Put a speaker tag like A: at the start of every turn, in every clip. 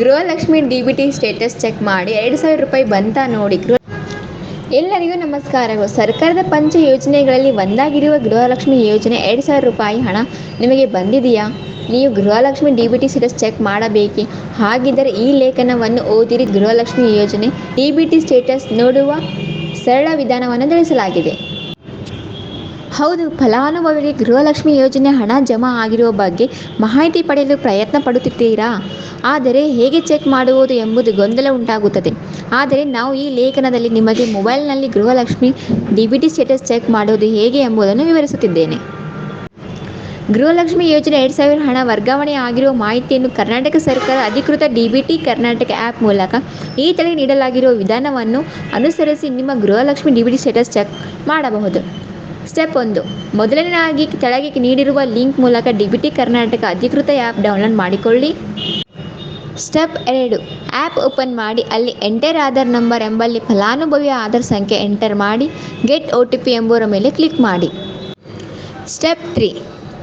A: Gruhalakshmi D B T status check ಮಾಡಿ ಎರಡು ಸಾವಿರ ರೂಪಾಯಿ ಬಂತಾ ನೋಡಿ ಗೃಹ ಎಲ್ಲರಿಗೂ ನಮಸ್ಕಾರಗಳು. ಸರ್ಕಾರದ ಪಂಚ ಯೋಜನೆಗಳಲ್ಲಿ ಒಂದಾಗಿರುವ ಗೃಹಲಕ್ಷ್ಮಿ ಯೋಜನೆ ಎರಡು ಸಾವಿರ ರೂಪಾಯಿ ಹಣ ನಿಮಗೆ ಬಂದಿದೆಯಾ? ನೀವು Gruhalakshmi D B T status check ಮಾಡಬೇಕೆ? ಹಾಗಿದ್ದರೆ ಈ ಲೇಖನವನ್ನು ಓದಿರಿ. ಗೃಹಲಕ್ಷ್ಮಿ ಯೋಜನೆ ಡಿ ಬಿ ಟಿ ಸ್ಟೇಟಸ್ ನೋಡುವ ಸರಳ ವಿಧಾನವನ್ನು ತಿಳಿಸಲಾಗಿದೆ. ಹೌದು, ಫಲಾನುಭವಿಗೆ ಗೃಹಲಕ್ಷ್ಮಿ ಯೋಜನೆ ಹಣ ಜಮಾ ಆಗಿರುವ ಬಗ್ಗೆ ಮಾಹಿತಿ ಪಡೆಯಲು ಪ್ರಯತ್ನ ಪಡುತ್ತಿದ್ದೀರಾ? ಆದರೆ ಹೇಗೆ ಚೆಕ್ ಮಾಡುವುದು ಎಂಬುದು ಗೊಂದಲ ಉಂಟಾಗುತ್ತದೆ. ಆದರೆ ನಾವು ಈ ಲೇಖನದಲ್ಲಿ ನಿಮಗೆ ಮೊಬೈಲ್ನಲ್ಲಿ Gruhalakshmi D B T status check ಮಾಡುವುದು ಹೇಗೆ ಎಂಬುದನ್ನು ವಿವರಿಸುತ್ತಿದ್ದೇನೆ. ಗೃಹಲಕ್ಷ್ಮಿ ಯೋಜನೆ ಎರಡು ಸಾವಿರ ಹಣ ವರ್ಗಾವಣೆ ಆಗಿರುವ ಮಾಹಿತಿಯನ್ನು ಕರ್ನಾಟಕ ಸರ್ಕಾರ ಅಧಿಕೃತ D B T Karnataka app ಮೂಲಕ ಈ ತಲೆ ನೀಡಲಾಗಿರುವ ವಿಧಾನವನ್ನು ಅನುಸರಿಸಿ ನಿಮ್ಮ Gruhalakshmi D B T status check ಮಾಡಬಹುದು. ಸ್ಟೆಪ್ ಒಂದು. ಮೊದಲನೇದಾಗಿ ಕೆಳಗೆ ನೀಡಿರುವ ಲಿಂಕ್ ಮೂಲಕ ಡಿಬಿಟಿ ಕರ್ನಾಟಕ ಅಧಿಕೃತ ಆ್ಯಪ್ ಡೌನ್ಲೋಡ್ ಮಾಡಿಕೊಳ್ಳಿ. ಸ್ಟೆಪ್ ಎರಡು. ಆ್ಯಪ್ ಓಪನ್ ಮಾಡಿ. ಅಲ್ಲಿ ಎಂಟರ್ ಆಧಾರ್ ನಂಬರ್ ಎಂಬಲ್ಲಿ ಫಲಾನುಭವಿಯ ಆಧಾರ್ ಸಂಖ್ಯೆ ಎಂಟರ್ ಮಾಡಿ. ಗೆಟ್ ಒ ಟಿ ಪಿ ಎಂಬುದರ ಮೇಲೆ ಕ್ಲಿಕ್ ಮಾಡಿ. ಸ್ಟೆಪ್ ತ್ರೀ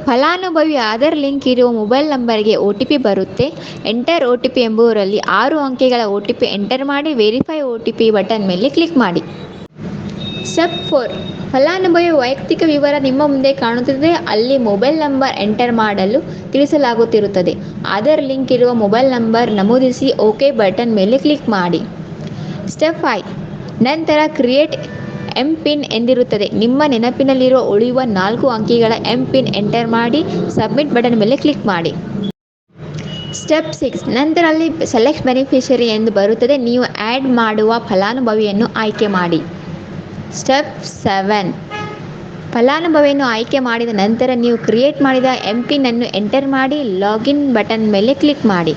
A: ಫಲಾನುಭವಿ ಆಧಾರ್ ಲಿಂಕ್ ಇರುವ ಮೊಬೈಲ್ ನಂಬರ್ಗೆ ಒ ಟಿ ಪಿ ಬರುತ್ತೆ. ಎಂಟರ್ ಒ ಟಿ ಪಿ ಎಂಬುವರಲ್ಲಿ ಆರು ಅಂಕೆಗಳ ಒ ಟಿ ಪಿ ಎಂಟರ್ ಮಾಡಿ. Verify O T P button ಮೇಲೆ ಕ್ಲಿಕ್ ಮಾಡಿ. ಸ್ಟೆಪ್ ಫೋರ್ ಫಲಾನುಭವಿ ವೈಯಕ್ತಿಕ ವಿವರ ನಿಮ್ಮ ಮುಂದೆ ಕಾಣುತ್ತದೆ. ಅಲ್ಲಿ ಮೊಬೈಲ್ ನಂಬರ್ ಎಂಟರ್ ಮಾಡಲು ತಿಳಿಸಲಾಗುತ್ತಿರುತ್ತದೆ. ಆಧಾರ್ ಲಿಂಕ್ ಇರುವ ಮೊಬೈಲ್ ನಂಬರ್ ನಮೂದಿಸಿ ಓಕೆ ಬಟನ್ ಮೇಲೆ ಕ್ಲಿಕ್ ಮಾಡಿ. ಸ್ಟೆಪ್ ಫೈ ನಂತರ ಕ್ರಿಯೇಟ್ ಎಂ ಪಿನ್ ಎಂದಿರುತ್ತದೆ. ನಿಮ್ಮ ನೆನಪಿನಲ್ಲಿರುವ ಉಳಿಯುವ ನಾಲ್ಕು ಅಂಕಿಗಳ ಎಂ ಪಿನ್ ಎಂಟರ್ ಮಾಡಿ, ಸಬ್ಮಿಟ್ ಬಟನ್ ಮೇಲೆ ಕ್ಲಿಕ್ ಮಾಡಿ. Step six. ನಂತರ ಅಲ್ಲಿ ಸೆಲೆಕ್ಟ್ ಬೆನಿಫಿಷರಿ ಎಂದು ಬರುತ್ತದೆ. ನೀವು ಆ್ಯಡ್ ಮಾಡುವ ಫಲಾನುಭವಿಯನ್ನು ಆಯ್ಕೆ ಮಾಡಿ. Step seven. ಫಲಾನುಭವಿಯನ್ನು ಆಯ್ಕೆ ಮಾಡಿದ ನಂತರ ನೀವು ಕ್ರಿಯೇಟ್ ಮಾಡಿದ ಎಂ ಪಿನ್ನನ್ನು ಎಂಟರ್ ಮಾಡಿ ಲಾಗಿನ್ ಬಟನ್ ಮೇಲೆ ಕ್ಲಿಕ್ ಮಾಡಿ.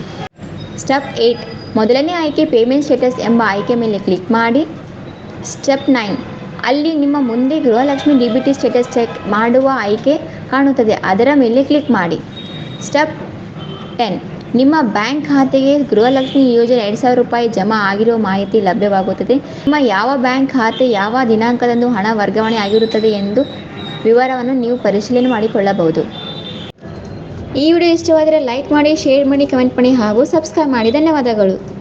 A: ಸ್ಟೆಪ್ ಏಯ್ಟ್ ಮೊದಲನೇ ಆಯ್ಕೆ ಪೇಮೆಂಟ್ ಸ್ಟೇಟಸ್ ಎಂಬ ಆಯ್ಕೆ ಮೇಲೆ ಕ್ಲಿಕ್ ಮಾಡಿ. Step nine. ಅಲ್ಲಿ ನಿಮ್ಮ ಮುಂದೆ Gruhalakshmi D B T status check ಮಾಡುವ ಆಯ್ಕೆ ಕಾಣುತ್ತದೆ. ಅದರ ಮೇಲೆ ಕ್ಲಿಕ್ ಮಾಡಿ. Step ten. ನಿಮ್ಮ ಬ್ಯಾಂಕ್ ಖಾತೆಗೆ ಗೃಹಲಕ್ಷ್ಮಿ ಯೋಜನೆ ಎರಡು ಸಾವಿರ ರೂಪಾಯಿ ಜಮಾ ಆಗಿರುವ ಮಾಹಿತಿ ಲಭ್ಯವಾಗುತ್ತದೆ. ನಿಮ್ಮ ಯಾವ ಬ್ಯಾಂಕ್ ಖಾತೆ ಯಾವ ದಿನಾಂಕದಂದು ಹಣ ವರ್ಗಾವಣೆ ಆಗಿರುತ್ತದೆ ಎಂದು ವಿವರವನ್ನು ನೀವು ಪರಿಶೀಲನೆ ಮಾಡಿಕೊಳ್ಳಬಹುದು. ಈ ವಿಡಿಯೋ ಇಷ್ಟವಾದರೆ ಲೈಕ್ ಮಾಡಿ, ಶೇರ್ ಮಾಡಿ, ಕಮೆಂಟ್ ಮಾಡಿ ಹಾಗೂ ಸಬ್ಸ್ಕ್ರೈಬ್ ಮಾಡಿ. ಧನ್ಯವಾದಗಳು.